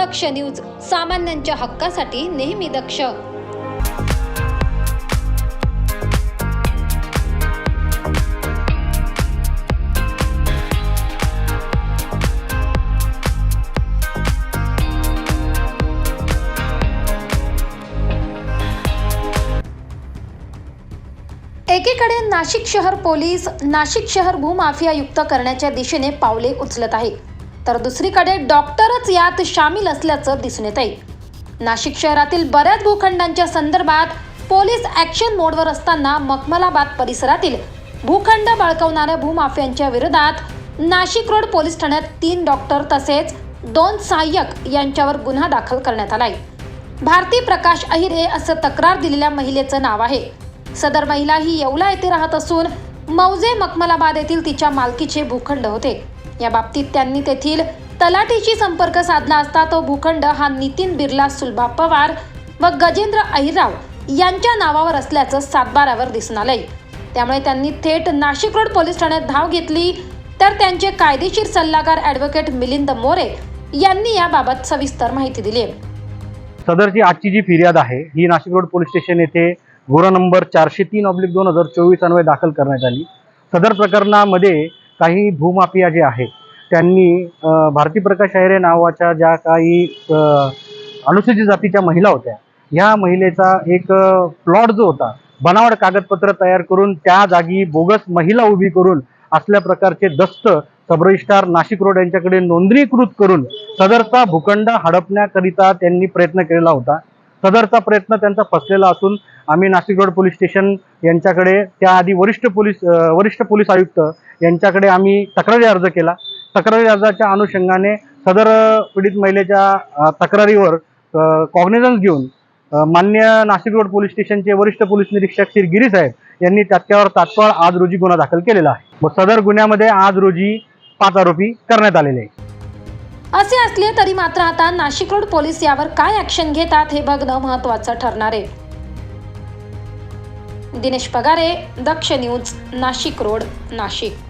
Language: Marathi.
दक्ष न्यूज सामान्यांच्या हक्कासाठी नेहमी दक्ष. एकीकडे नाशिक शहर पोलीस नाशिक शहर भूमाफियायुक्त करण्याच्या दिशेने पावले उचलत आहे तर दुसरीकडे डॉक्टरच यात सामील असल्याचं दिसून येत आहे नाशिक शहरातील बऱ्याच भूखंडांच्या संदर्भात पोलीस ॲक्शन मोडवर असताना मखमलाबाद परिसरातील भूखंड बळकावणाऱ्या भूमाफियांच्या विरोधात नाशिक रोड पोलीस ठाण्यात तीन डॉक्टर तसेच दोन सहाय्यक यांच्यावर गुन्हा दाखल करण्यात आलाय. भारती प्रकाश अहिरे असं तक्रार दिलेल्या महिलेचं नाव आहे. सदर महिला ही येवला येथे राहत असून मौजे मखमलाबाद येथील तिच्या मालकीचे भूखंड होते. या बाबतीत त्यांनी तेथील तलाठीशी संपर्क साधला असता तो भूखंड हा नितीन बिर्ला सुलभा पवार व गजेंद्र अहिराव यांच्या नावावर असल्याचं सातबारावर दिसून आलंय. त्यामुळे त्यांनी थेट नाशिक रोड पोलीस ठाण्यात धाव घेतली. तर त्यांचे कायदेशीर सल्लागार ॲडव्होकेट मिलिंद मोरे यांनी याबाबत सविस्तर माहिती दिली आहे. सदरची आजची जी फिर्याद आहे ही नाशिक रोड पोलीस स्टेशन येथे गुन्हा नंबर चारशे तीन ऑब्लिक दोन हजार चोवीस अन्वये दाखल करण्यात आली. सदर प्रकरणामध्ये काही भूमाफिया जे आहेत त्यांनी भारती प्रकाश अहिरे नावाच्या ज्या काही अनुसूचित जातीच्या महिला होत्या ह्या महिलेचा एक प्लॉट जो होता बनावट कागदपत्र तयार करून त्या जागी बोगस महिला उभी करून असल्या प्रकारचे दस्त सबरजिस्ट्रार नाशिक रोड यांच्याकडे नोंदणीकृत करून सदरचा भूखंड हडपण्याकरिता त्यांनी प्रयत्न केलेला होता. सदरचा प्रयत्न त्यांचा फसलेला असून आम्ही नाशिक रोड पोलीस स्टेशन यांच्याकडे त्याआधी वरिष्ठ पोलीस वरिष्ठ पोलीस आयुक्त यांच्याकडे आम्ही तक्रारी अर्ज केला. तक्रारी अर्जाच्या अनुषंगाने सदर पीडित महिलेच्या तक्रारीवर कॉग्निझन्स घेऊन मान्य नाशिक रोड पोलीस स्टेशनचे वरिष्ठ पोलीस निरीक्षक श्री गिरी साहेब यांनी त्याच्यावर तात्काळ आज रोजी गुन्हा दाखल केलेला आहे. व सदर गुन्ह्यामध्ये आज रोजी पाच आरोपी करण्यात आलेले आहे असे असले तरी मात्र आता नाशिक रोड पोलीस यावर काय ऍक्शन घेतात हे बघणं महत्वाचं ठरणार आहे. Dinesh Pagare Daksh news Nashik road Nashik.